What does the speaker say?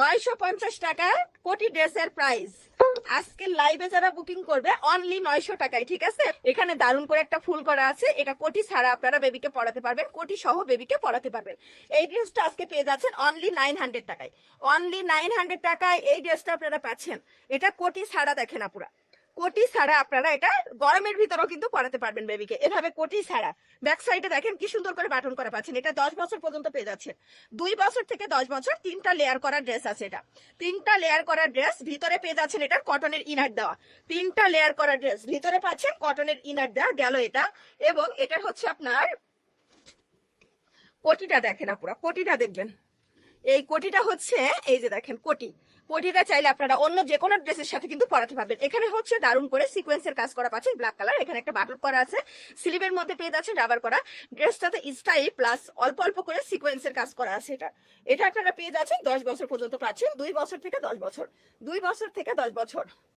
নয়শো পঞ্চাশ টাকা কোটি ড্রেসের প্রাইস আজকে লাইভে যারা বুকিং করবে অনলি নয়শো টাকায়, ঠিক আছে? এখানে দারুণ করে একটা ফুল করা আছে। এটা কোটি ছাড়া আপনারা বেবিকে পড়াতে পারবেন, কোটি সহ বেবিকে পড়াতে পারবেন। এই ড্রেসটা আজকে পেয়ে যাচ্ছেন অনলি নাইন হান্ড্রেড টাকায়। অনলি নাইন হান্ড্রেড টাকায় এই ড্রেসটা আপনারা পাচ্ছেন। এটা কোটি ছাড়া দেখেন আপুরা। কোটি ছাড়া আপনারা এটা গরমের ভিতরেও কিন্তু পড়াতে পারবেন বেবিকে এভাবে কোটি ছাড়া। ব্যাক সাইডে দেখেন কি সুন্দর করে বাটন করা পাচ্ছেন। এটা দশ বছর পর্যন্ত পেয়ে যাচ্ছেন দুই বছর থেকে দশ বছর তিনটা লেয়ার করা ড্রেস আছে এটা। তিনটা লেয়ার করা ড্রেস ভিতরে পেয়ে যাচ্ছেন এটা কটনের ইনার দেওয়া। তিনটা লেয়ার করা ড্রেস ভিতরে পাচ্ছেন কটনের ইনার দেওয়া গেল এটা। এবং এটা হচ্ছে আপনার কোটিটা দেখেন আপুরা, কোটিটা দেখবেন। এই কোটিটা হচ্ছে, এই যে দেখেন কোটি। কোটিটা চাইলে আপনারা অন্য যে কোনো ড্রেসের সাথে কিন্তু পরাতে পারবেন। এখানে হচ্ছে দারুণ করে সিকোয়েন্সের কাজ করা পাচ্ছেন ব্ল্যাক কালার এখানে একটা বাটল করা আছে। স্লিভের মধ্যে পেয়ে যাচ্ছেন রাবার করা। ড্রেসটাতে স্টাইল প্লাস অল্প অল্প করে সিকোয়েন্সের কাজ করা আছে এটা। এটা আপনারা পেয়ে যাচ্ছেন দশ বছর পর্যন্ত পাচ্ছেন, দুই বছর থেকে দশ বছর। দুই বছর থেকে দশ বছর।